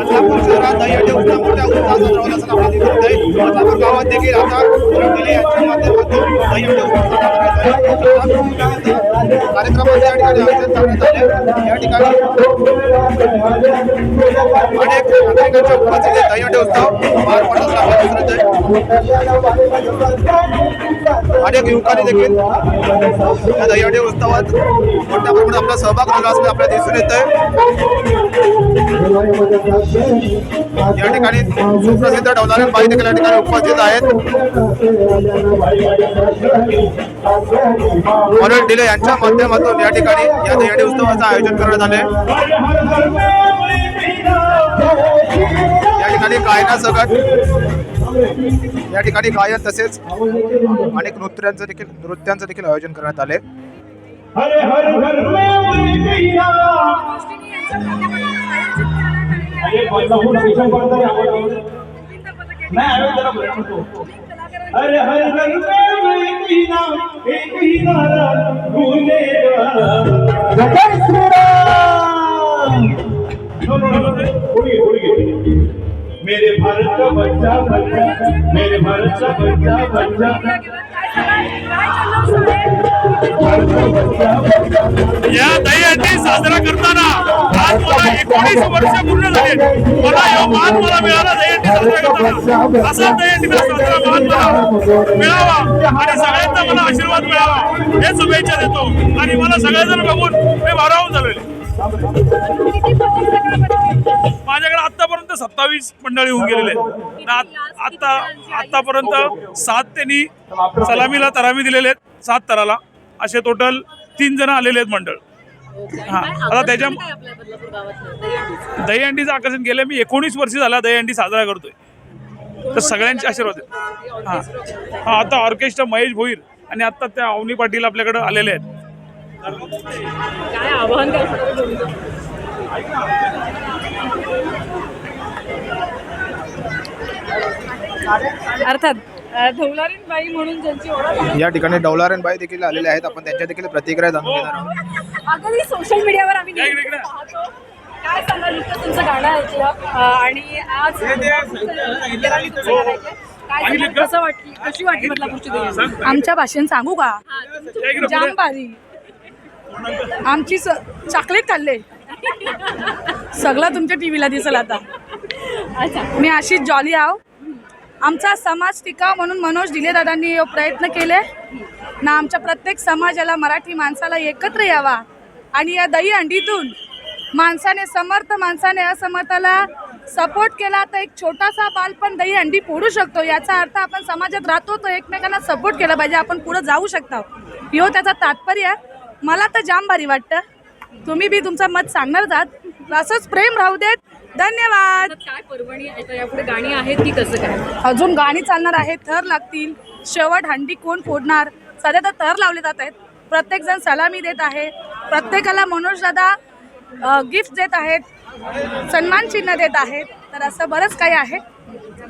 बदलापूर शहरात दही हंडी उत्सव मोठ्या उत्साहात साजरा होत असताना आपल्याला दिसून येत आहे बदलापूर गावात देखील आता मनोज दिले यांच्या माध्यमातून दही हंडी उत्सव साजरा करण्यात येत आहे. कार्यक्रमाचे या ठिकाणी आयोजन करण्यात आले या ठिकाणी अनेक नागरिकांच्या उपस्थितीत दही हंडी उत्सव पार पडत असताना आपल्याला दिसून येत आहे अनेक युवकांनी देखील या दहीहंडी उत्सवात मोठ्या प्रमाणात आपला सहभाग झाला असं आपल्याला दिसून येत आहे या ठिकाणी सुप्रसिद्ध डवलारे बाई देखील या ठिकाणी उपस्थित आहेत. मनोज डिले यांच्या माध्यमातून या ठिकाणी या दहीहंडी उत्सवाचं आयोजन करण्यात आले या ठिकाणी गायनासकट या ठिकाणी गायन तसेच अनेक नृत्यांचं देखील नृत्यांचं देखील आयोजन करण्यात आले हर हर में बच्चा बच्चा मेरे भारत का बच्चा बच्चा। बच्चा या दहीहंडी साजरा करताना आज मला एकोणीस वर्ष पूर्ण झाले. मला हा मान मला मिळाला दहीहंडी साजरा करताना. असा दहीहंडी साजरा मान मला मिळावा. आणि सगळ्यांना मला आशीर्वाद मिळावा. हे शुभेच्छा देतो. आणि मला सगळेजण बघून मी भारावून झालेले माझ्याकडे आतापर्यंत सत्तावीस मंडळी होऊन गेलेले आहेत. आता आतापर्यंत सात त्यांनी सलामीला तरामी दिलेले आहेत. सात तराला. असे टोटल तीन जण आलेले आहेत मंडळ. हा. आता त्याच्या दहीहंडीचं आकर्षण गेले मी एकोणीस वर्ष झाला दहीहंडी साजरा करतोय. तर सगळ्यांचे आशीर्वाद आहेत. हा. हा आता ऑर्केस्ट्रा महेश भोईर आणि आता त्या अवनी पाटील आपल्याकडे आलेले आहेत. काय आव्हान काय? अर्थात अ, धवलारीन बाई म्हणून ज्यांची ओळख आहे. या ठिकाणी डौलारन बाई देखील आलेले आहेत आपण त्यांच्या देखील प्रतिक्रिया जाणून घेणार आहोत अगं मी सोशल मीडियावर आम्ही नेहमी. पाहतो काय सांगाल नुकतं तुमचं गाणं ऐकलं अ, आणि आज इतरांनी तुमचं गाणं ऐकलं. काय आणि सांगाल? लिखा. कसं वाटली कशी वाटली बदलापूरची देवी सांग. आमच्या भाषेन सांगू का. जाम भारी आमची चॉकलेट खाल्ले सगळं तुमच्या टीव्हीला दिसेल आता मी अशीच जॉली आहो आमचा समाज टिकाव म्हणून मनोज दिलेदादांनी प्रयत्न केले. ना आमच्या प्रत्येक समाजाला मराठी माणसाला एकत्र यावा आणि या दहीहंडीतून माणसाने समर्थ माणसाने असमर्थाला सपोर्ट केला तर एक छोटासा बाल पण दहीहंडी फोडू शकतो. याचा अर्थ आपण समाजात राहतो तर एकमेकांना सपोर्ट केला पाहिजे. आपण पुढे जाऊ शकतो. यो त्याचा तात्पर्य मला तर जाम भारी वाटतं. तुम्ही बी तुमचं मत सांगणार आहात असंच प्रेम राहू देत. धन्यवाद. काय आता यापुढे गाणी आहेत की कसं काय? अजून गाणी चालणार आहेत थर लागतील. शेवट हंडी कोण फोडणार? सध्या तर थर लावले जात आहेत. प्रत्येक जण सलामी देत आहे. प्रत्येकाला मनोज दादा गिफ्ट देत आहेत. सन्मान चिन्ह देत आहेत. तर असं बरंच काही आहे.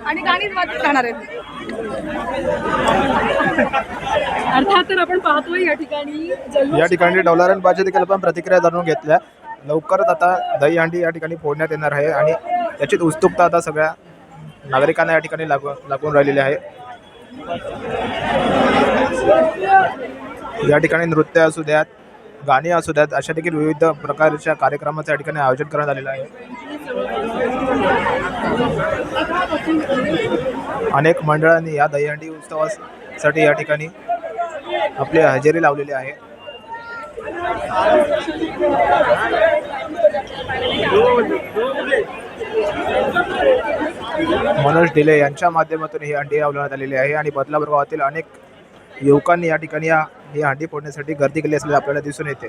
आणि गाणी वाजत राहणार आहेत. अर्थात तर आपण पाहतोय या ठिकाणी या ठिकाणी डौलारन बाईच्या देखील आपण प्रतिक्रिया जाणून घेतल्या. लवकरच आता दहीहंडी या ठिकाणी फोडण्यात येणार आहे आणि याची उत्सुकता आता सगळ्या नागरिकांना या ठिकाणी लागू लागून राहिलेली आहे. या ठिकाणी नृत्य असू द्यात गाणी असू द्यात अशा देखील विविध प्रकारच्या कार्यक्रमाचं या ठिकाणी आयोजन करण्यात आलेलं आहे. अनेक मंडळांनी या दहीहंडी उत्सवासाठी या ठिकाणी आपली हजेरी लावलेली आहे. मनोज दिले यांच्या माध्यमातून ही हंडी लावण्यात आलेली आहे आणि बदलापूर गावातील अनेक युवकांनी या ठिकाणी या ही हंडी फोडण्यासाठी गर्दी केली असलेली आपल्याला दिसून येते.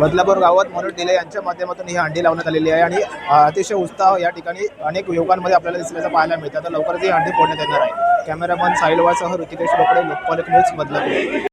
बदलापूर गावात मनोज डिले यांच्या माध्यमातून ही हंडी लावण्यात आलेली आहे आणि अतिशय उत्साह या ठिकाणी अनेक युवकांमध्ये आपल्याला दिसल्याचं पाहायला मिळतं. आता लवकरच ही हंडी फोडण्यात येणार आहे. कॅमेरामन साहिलवासह ऋतिकेश रोकडे लोकपालक न्यूज बदलापूर.